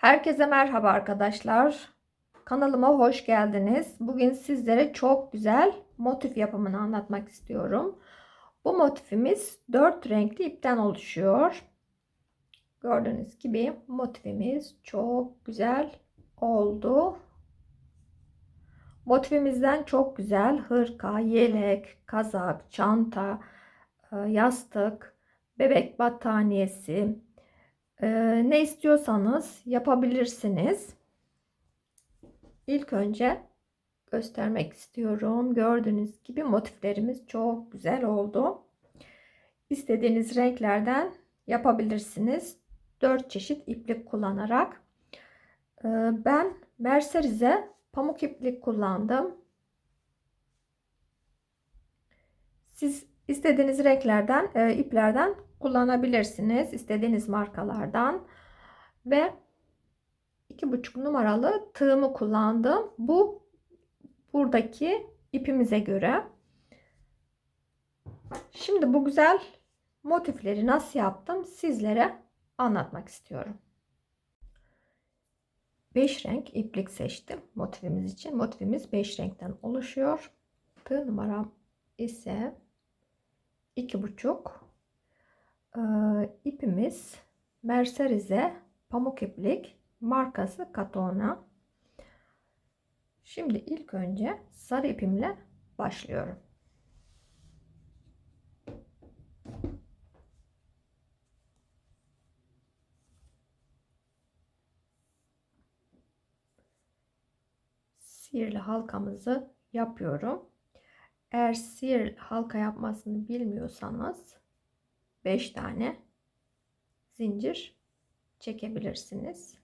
Herkese merhaba arkadaşlar. Kanalıma hoş geldiniz. Bugün sizlere çok güzel motif yapımını anlatmak istiyorum. Bu motifimiz 4 renkli ipten oluşuyor. Gördüğünüz gibi motifimiz çok güzel oldu. Motifimizden çok güzel hırka, yelek, kazak, çanta, e, yastık, bebek battaniyesi, ee, ne istiyorsanız yapabilirsiniz. İlk önce göstermek istiyorum. Gördüğünüz gibi motiflerimiz çok güzel oldu. İstediğiniz renklerden yapabilirsiniz. 4 çeşit iplik kullanarak. Ee, ben Mercerize pamuk iplik kullandım. Siz istediğiniz renklerden, e, iplerden kullanabilirsiniz. istediğiniz markalardan. Ve iki buçuk numaralı tığımı kullandım. Bu buradaki ipimize göre. Şimdi bu güzel motifleri nasıl yaptım sizlere anlatmak istiyorum. 5 renk iplik seçtim motifimiz için. Motifimiz 5 renkten oluşuyor. Tığ numaram ise iki buçuk e, ipimiz Mercerize pamuk iplik markası Katona. Şimdi ilk önce sarı ipimle başlıyorum. Sihirli halkamızı yapıyorum. Eğer sihir halka yapmasını bilmiyorsanız 5 tane zincir çekebilirsiniz.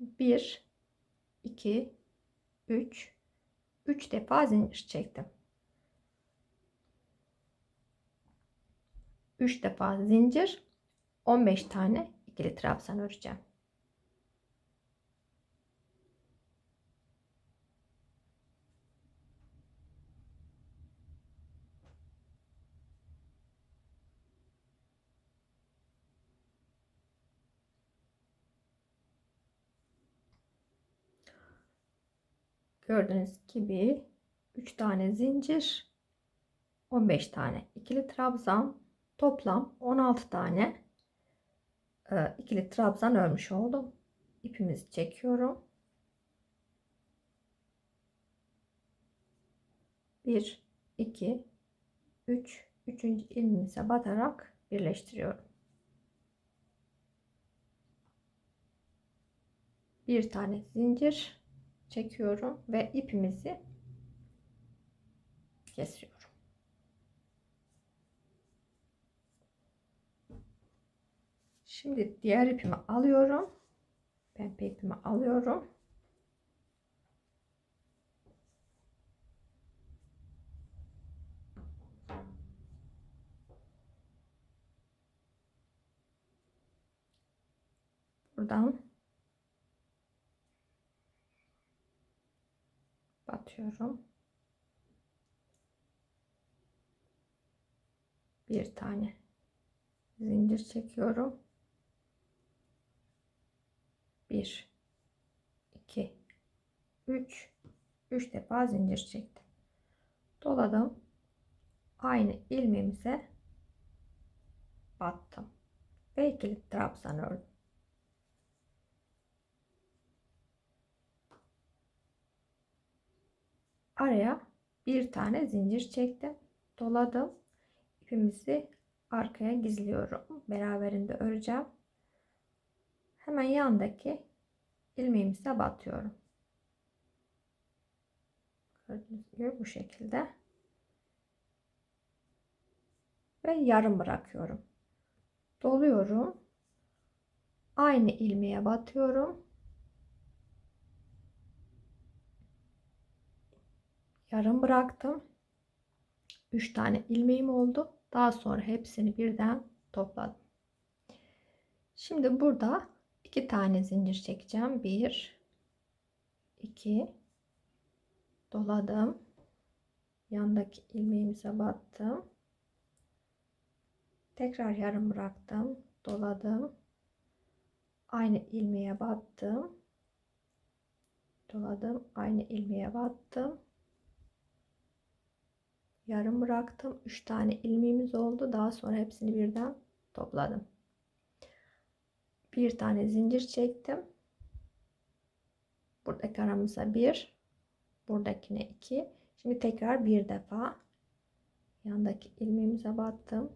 Bir, iki, üç, üç defa zincir çektim. Üç defa zincir 15 tane ikili trabzan öreceğim. Gördüğünüz gibi 3 tane zincir 15 tane ikili trabzan toplam 16 tane e, ikili trabzan örmüş oldum. İpimizi çekiyorum. 1 2 3 üçüncü ilmeğimize batarak birleştiriyorum. Bir tane zincir çekiyorum ve ipimizi kesiyorum. Şimdi diğer ipimi alıyorum. Pembe ipimi alıyorum. Buradan batıyorum. Bir tane zincir çekiyorum. 1 2 3 3 defa zincir çektim. Doladım. Aynı ilmeğimize battım. Ve ikili trabzan ördüm. Araya bir tane zincir çektim. Doladım. İpimizi arkaya gizliyorum. Beraberinde öreceğim. Hemen yandaki ilmeğimize batıyorum. Gördüğünüz gibi bu şekilde. Ve yarım bırakıyorum. Doluyorum. Aynı ilmeğe batıyorum. Yarım bıraktım. 3 tane ilmeğim oldu. Daha sonra hepsini birden topladım. Şimdi burada iki tane zincir çekeceğim. Bir, iki, doladım. Yandaki ilmeğimize battım. Tekrar yarım bıraktım. Doladım. Aynı ilmeğe battım. Doladım. Aynı ilmeğe battım. Yarım bıraktım. 3 tane ilmeğimiz oldu. Daha sonra hepsini birden topladım. Bir tane zincir çektim. Buradaki aramıza bir, buradakine iki. Şimdi tekrar bir defa yandaki ilmeğimize battım.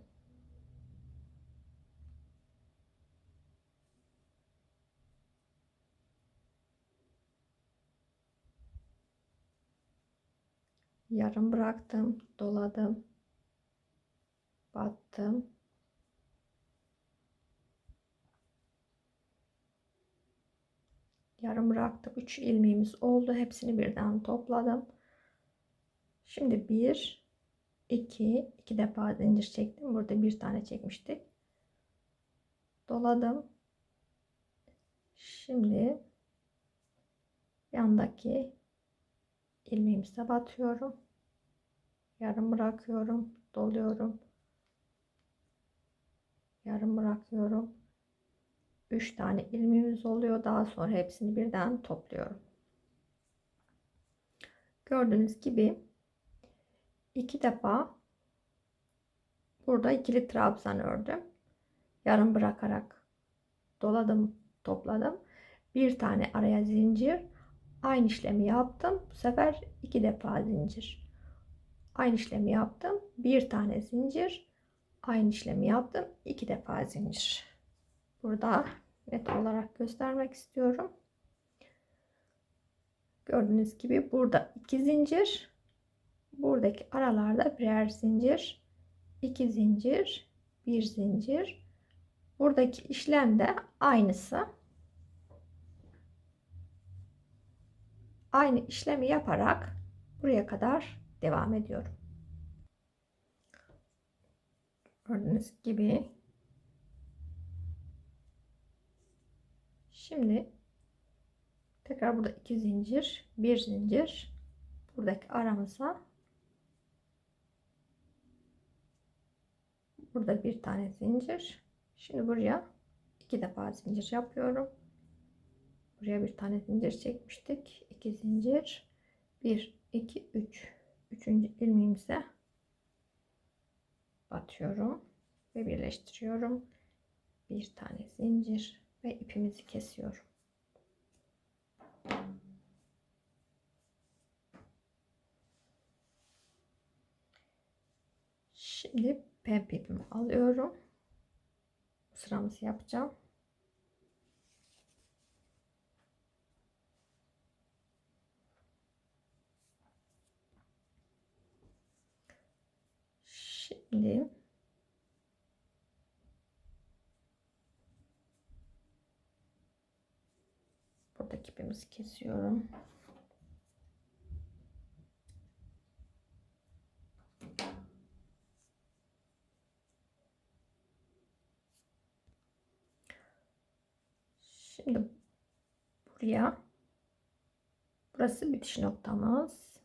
Yarım bıraktım, doladım, battım. Yarım bıraktım. 3 ilmeğimiz oldu. Hepsini birden topladım. Şimdi 1 2 2 defa zincir çektim. Burada bir tane çekmiştik. Doladım. Şimdi yandaki ilmeğimize batıyorum. Yarım bırakıyorum. Doluyorum. Yarım bırakıyorum. 3 tane ilmeğimiz oluyor. Daha sonra hepsini birden topluyorum. Gördüğünüz gibi iki defa burada ikili trabzan ördüm. Yarım bırakarak doladım, topladım. Bir tane araya zincir. Aynı işlemi yaptım. Bu sefer iki defa zincir. Aynı işlemi yaptım. Bir tane zincir. Aynı işlemi yaptım. iki defa zincir. Burada net olarak göstermek istiyorum. Gördüğünüz gibi burada iki zincir. Buradaki aralarda birer zincir. iki zincir. Bir zincir. Buradaki işlem de aynısı. Aynı işlemi yaparak buraya kadar devam ediyorum. Gördüğünüz gibi Şimdi tekrar burada iki zincir, bir zincir buradaki aramıza burada bir tane zincir. Şimdi buraya iki defa zincir yapıyorum. Buraya bir tane zincir çekmiştik. iki zincir. 1 2 3. Üçüncü ilmeğimize batıyorum ve birleştiriyorum. Bir tane zincir ve ipimizi kesiyorum. Şimdi pembe ipimi alıyorum. Sıramızı yapacağım. Şimdi buradaki ipimizi kesiyorum. Şimdi buraya burası bitiş noktamız.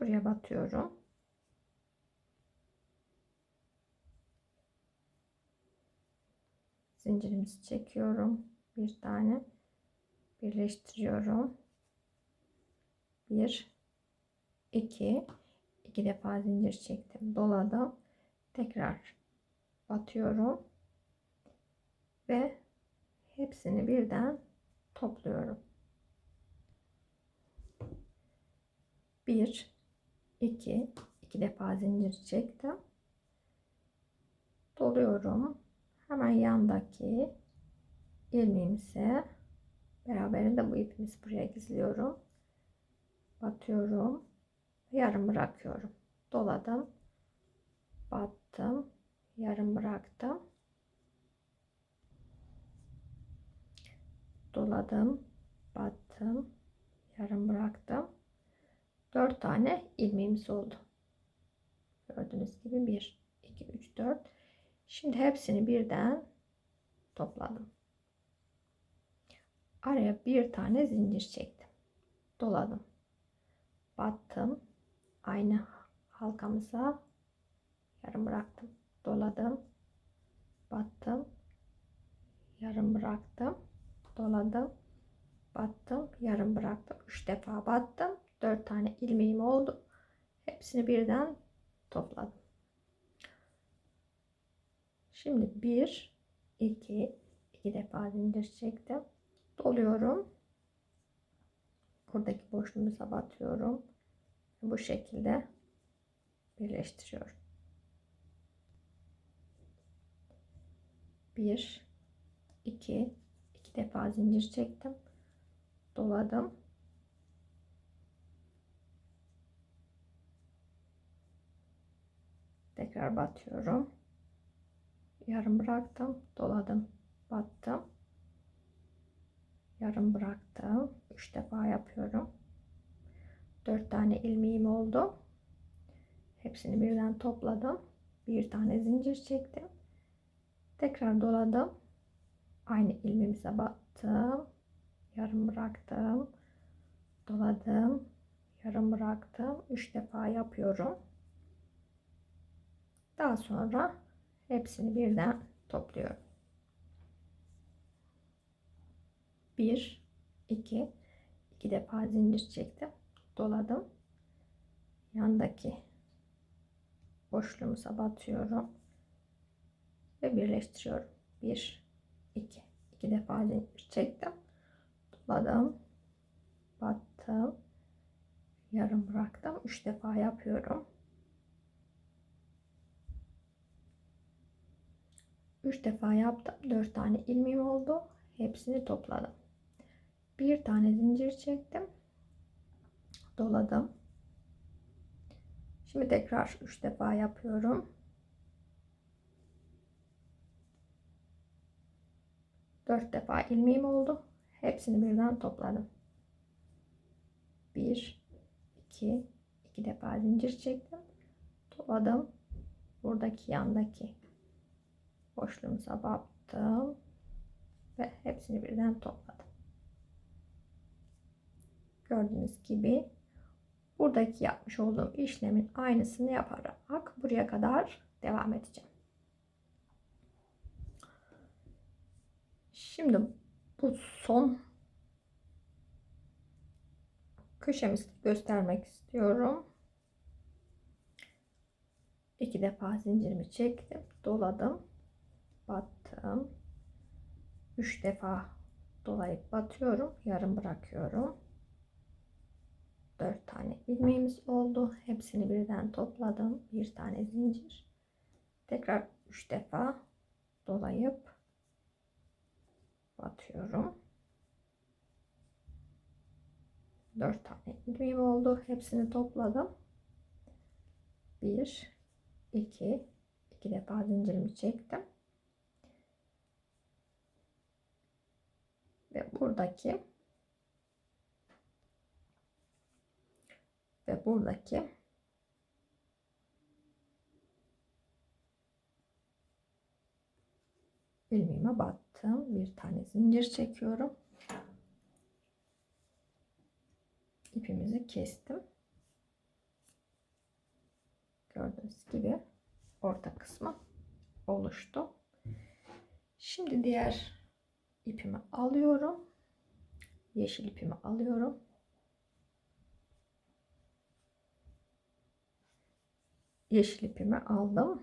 Buraya batıyorum. Zincirimizi çekiyorum. Bir tane birleştiriyorum. 1 2 2 defa zincir çektim. Doladım. Tekrar batıyorum. Ve hepsini birden topluyorum. 1 2 2 defa zincir çektim. Doluyorum. Hemen yandaki ilmeğimize Beraberinde bu ipimizi buraya gizliyorum. Batıyorum. Yarım bırakıyorum. Doladım. Battım. Yarım bıraktım. Doladım. Battım. Yarım bıraktım. 4 tane ilmeğimiz oldu. Gördüğünüz gibi 1, 2, 3, 4. Şimdi hepsini birden topladım araya bir tane zincir çektim. Doladım. battım. Aynı halkamıza yarım bıraktım. Doladım. Battım. Yarım bıraktım. Doladım. Battım. Yarım bıraktım. 3 defa battım. 4 tane ilmeğim oldu. Hepsini birden topladım. Şimdi 1 2 2 defa zincir çektim. Doluyorum. Buradaki boşluğumuza batıyorum. Bu şekilde birleştiriyorum. 1 2 2 defa zincir çektim. Doladım. Tekrar batıyorum. Yarım bıraktım, doladım, battım. Yarım bıraktım. 3 defa yapıyorum. 4 tane ilmeğim oldu. Hepsini birden topladım. Bir tane zincir çektim. Tekrar doladım. Aynı ilmeğimize battım. Yarım bıraktım. Doladım. Yarım bıraktım. 3 defa yapıyorum. Daha sonra hepsini birden topluyorum. 1 2 2 defa zincir çektim. Doladım. Yandaki boşluğumuza batıyorum ve birleştiriyorum. 1 2 2 defa zincir çektim. Doladım. Battım. Yarım bıraktım. 3 defa yapıyorum. 3 defa yaptım. 4 tane ilmeğim oldu. Hepsini topladım. Bir tane zincir çektim. Doladım. Şimdi tekrar 3 defa yapıyorum. 4 defa ilmeğim oldu. Hepsini birden topladım. 1 2 2 defa zincir çektim. Doladım. Buradaki yandaki boşluğumuza battım ve hepsini birden topladım. Gördüğünüz gibi buradaki yapmış olduğum işlemin aynısını yaparak buraya kadar devam edeceğim. Şimdi bu son köşemizi göstermek istiyorum. İki defa zincirimi çektim, doladım battım. 3 defa dolayıp batıyorum. Yarım bırakıyorum. 4 tane ilmeğimiz oldu. Hepsini birden topladım. Bir tane zincir. Tekrar 3 defa dolayıp batıyorum. 4 tane ilmeğim oldu. Hepsini topladım. 1 2 2 defa zincirimi çektim. ve buradaki ve buradaki ilmeğime battım. Bir tane zincir çekiyorum. ipimizi kestim. Gördüğünüz gibi orta kısmı oluştu. Şimdi diğer ipimi alıyorum. Yeşil ipimi alıyorum. Yeşil ipimi aldım.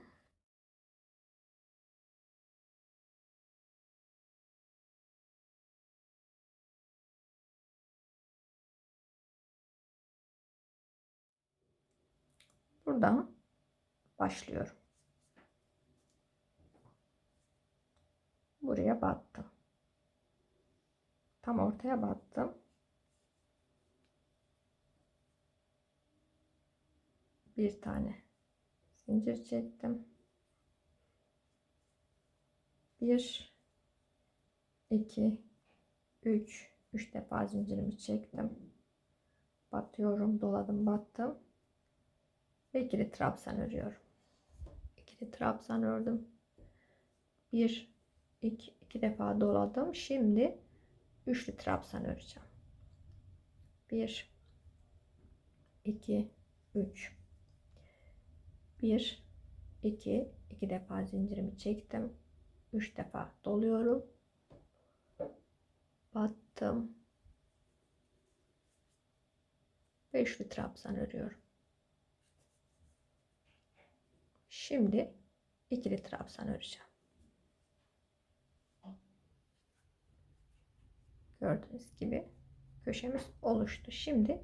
Buradan başlıyorum. Buraya battım tam ortaya battım. Bir tane zincir çektim. Bir, iki, üç, üç defa zincirimi çektim. Batıyorum, doladım, battım. Ve ikili trabzan örüyorum. İkili trabzan ördüm. Bir, iki, iki defa doladım. Şimdi üçlü trabzan öreceğim. 1 2 3 1 2 2 defa zincirimi çektim. 3 defa doluyorum. Battım. Ve üçlü trabzan örüyorum. Şimdi ikili trabzan öreceğim. Gördüğünüz gibi köşemiz oluştu. Şimdi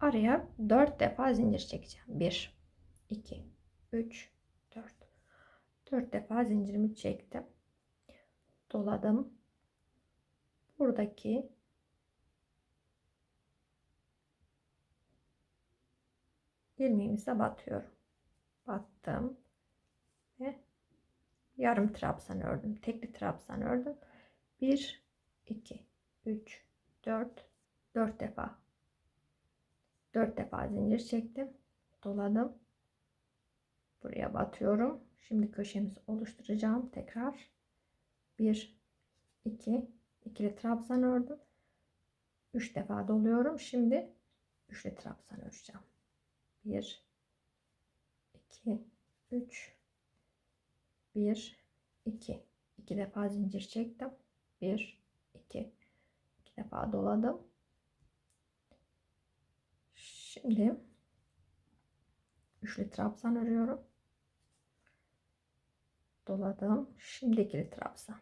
araya 4 defa zincir çekeceğim. 1 2 3 4 4 defa zincirimi çektim. Doladım. Buradaki ilmeğimize batıyorum battım ve yarım trabzan ördüm. Tekli trabzan ördüm. 1 2 3 4 4 defa 4 defa zincir çektim. Doladım buraya batıyorum. Şimdi köşemizi oluşturacağım. Tekrar 1 2 ikili trabzan ördüm. 3 defa doluyorum. Şimdi üçlü trabzan öreceğim. 1 2 3 1 2 2 defa zincir çektim. 1 2 2 defa doladım. Şimdi üçlü trabzan örüyorum doladım şimdi ikili trabzan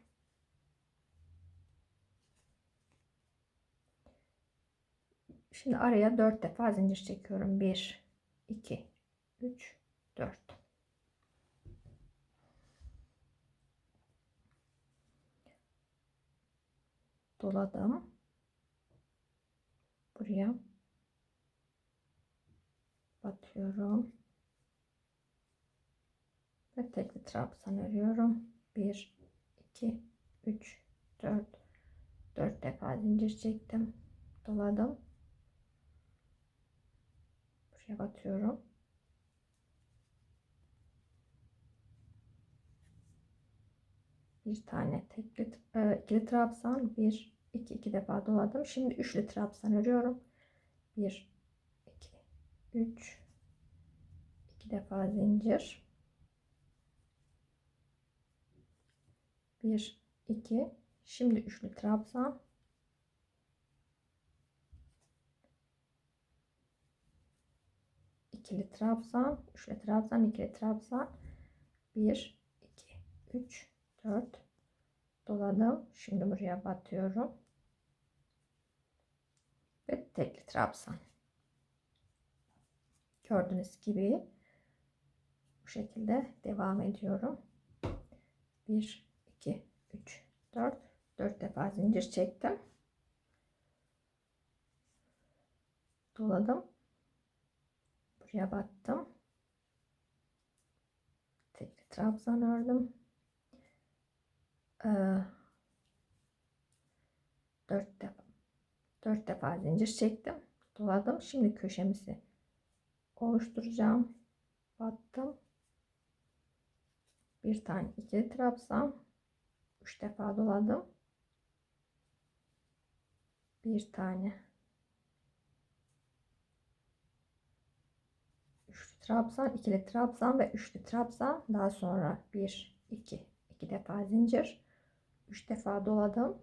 Şimdi araya 4 defa zincir çekiyorum. 1 2 3 4 doladım. Buraya batıyorum. Tekli trabzan örüyorum. 1 2 3 4 4 defa zincir çektim. Doladım. Buraya batıyorum. Bir tane tekli e, ikili trabzan 1 2 2 defa doladım. Şimdi üçlü trabzan örüyorum. 1 2 3 2 defa zincir. 1 2 şimdi üçlü trabzan ikili trabzan, üçlü trabzan, ikili trabzan. 1 2 3 4 doladım. Şimdi buraya batıyorum. Ve tekli trabzan. Gördüğünüz gibi bu şekilde devam ediyorum. 1 2 3 4 4 defa zincir çektim. Doladım buraya battım. Tekli trabzan ördüm. Ee, 4 defa 4 defa zincir çektim. Doladım. Şimdi köşemizi oluşturacağım. Battım. Bir tane ikili trabzan 3 defa doladım. Bir tane trabzan, ikili trabzan ve üçlü trabzan. Daha sonra 1, 2, 2 defa zincir. 3 defa doladım.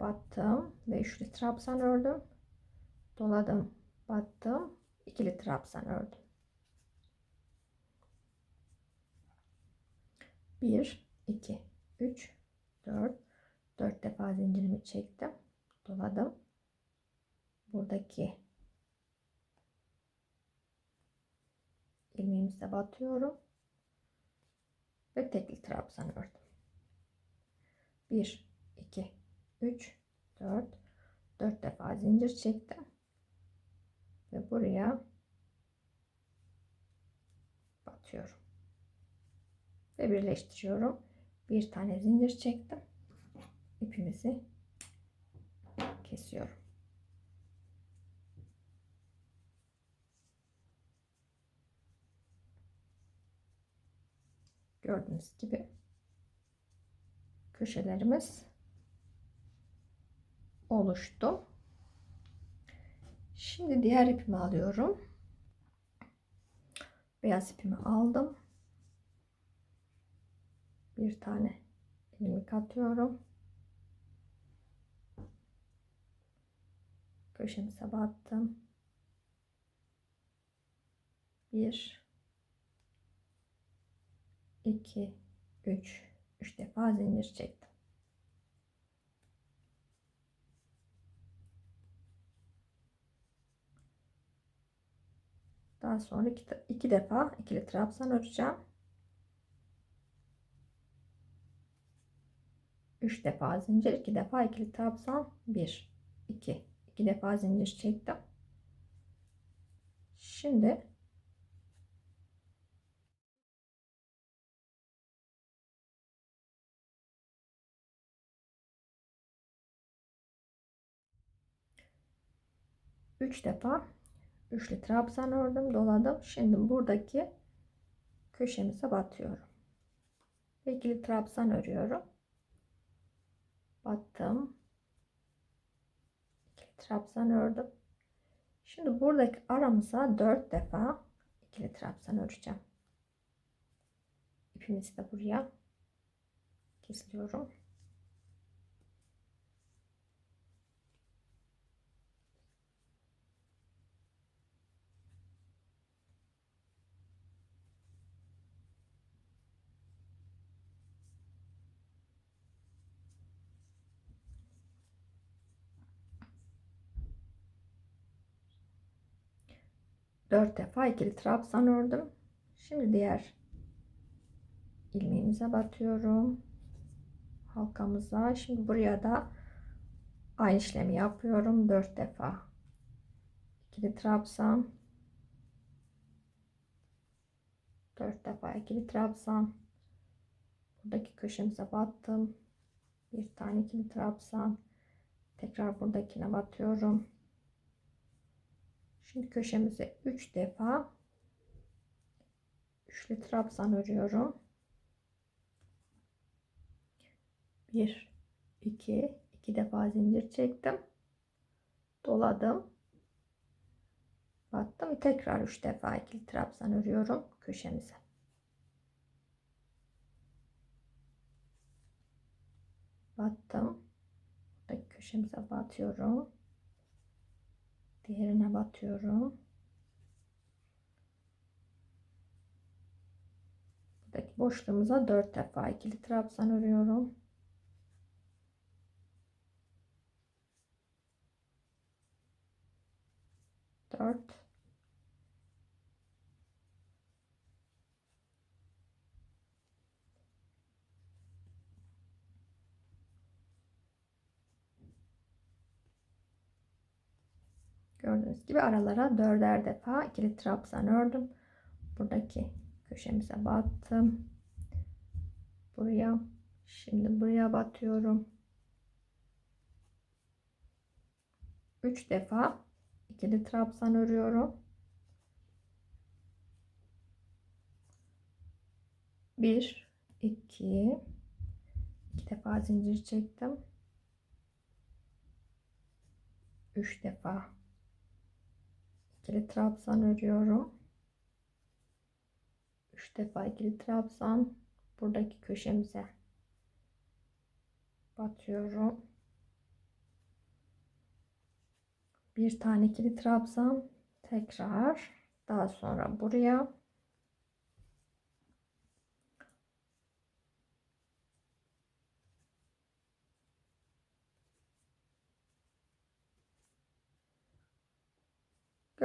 Battım ve üçlü trabzan ördüm. Doladım, battım, ikili trabzan ördüm. 1, 2, 3, 4, 4 defa zincirimi çektim. Doladım. Buradaki ilmeğimize batıyorum ve tekli trabzan ördüm 1 2 3 4 4 defa zincir çektim ve buraya batıyorum ve birleştiriyorum bir tane zincir çektim ipimizi kesiyorum Gördüğünüz gibi köşelerimiz oluştu. Şimdi diğer ipimi alıyorum. Beyaz ipimi aldım. Bir tane ilmek atıyorum. Köşemize battım. Bir, iki, üç, üç defa zincir çektim. Daha sonra iki, iki defa ikili trabzan öreceğim. Üç defa zincir, iki defa ikili trabzan, bir, iki, iki defa zincir çektim. Şimdi üç defa üçlü trabzan ördüm doladım. Şimdi buradaki köşemize batıyorum. İkili trabzan örüyorum battım. İkili trabzan ördüm. Şimdi buradaki aramıza dört defa ikili trabzan öreceğim. İpimizi de buraya kesiyorum Dört defa ikili trabzan ördüm. Şimdi diğer ilmeğimize batıyorum. Halkamıza. Şimdi buraya da aynı işlemi yapıyorum. Dört defa ikili trabzan. Dört defa ikili trabzan. Buradaki köşemize battım. Bir tane ikili trabzan. Tekrar buradakine batıyorum. Şimdi köşemize 3 defa üçlü trabzan örüyorum. 1 2 2 defa zincir çektim. Doladım. Battım. Tekrar 3 defa ikili trabzan örüyorum köşemize. Battım. Buradaki köşemize batıyorum diğerine batıyorum. Buradaki boşluğumuza 4 defa ikili trabzan örüyorum. Dört. Gördüğünüz gibi aralara dörder defa ikili trabzan ördüm. Buradaki köşemize battım. Buraya şimdi buraya batıyorum. 3 defa ikili trabzan örüyorum. 1 2 2 defa zincir çektim. 3 defa ikili trabzan örüyorum. 3 defa ikili trabzan buradaki köşemize batıyorum. Bir tane ikili trabzan tekrar daha sonra buraya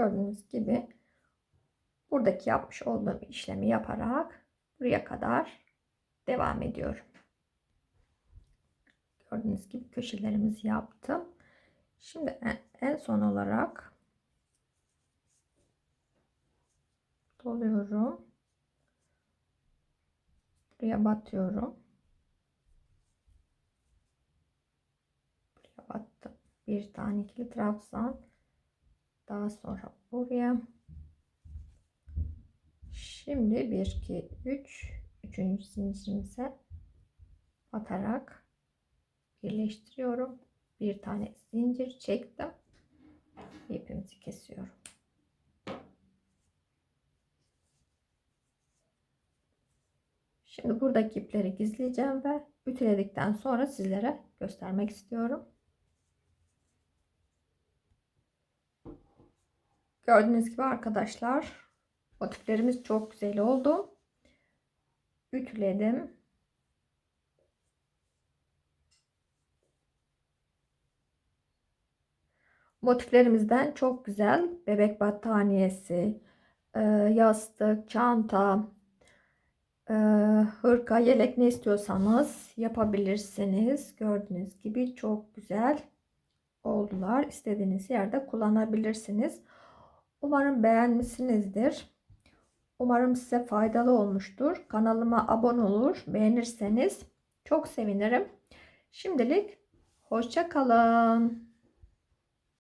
Gördüğünüz gibi buradaki yapmış olduğum işlemi yaparak buraya kadar devam ediyorum. Gördüğünüz gibi köşelerimizi yaptım. Şimdi en son olarak doluyorum. Buraya batıyorum. Buraya battım. Bir tane ikili trabzan daha sonra buraya. Şimdi 1, 2, 3. Üçüncü zincirimize batarak birleştiriyorum. Bir tane zincir çektim. İpimizi kesiyorum. Şimdi buradaki ipleri gizleyeceğim ve ütüledikten sonra sizlere göstermek istiyorum. Gördüğünüz gibi arkadaşlar motiflerimiz çok güzel oldu. Ütüledim. Motiflerimizden çok güzel bebek battaniyesi, e, yastık, çanta, e, hırka, yelek ne istiyorsanız yapabilirsiniz. Gördüğünüz gibi çok güzel oldular. İstediğiniz yerde kullanabilirsiniz. Umarım beğenmişsinizdir. Umarım size faydalı olmuştur. Kanalıma abone olur, beğenirseniz çok sevinirim. Şimdilik hoşça kalın.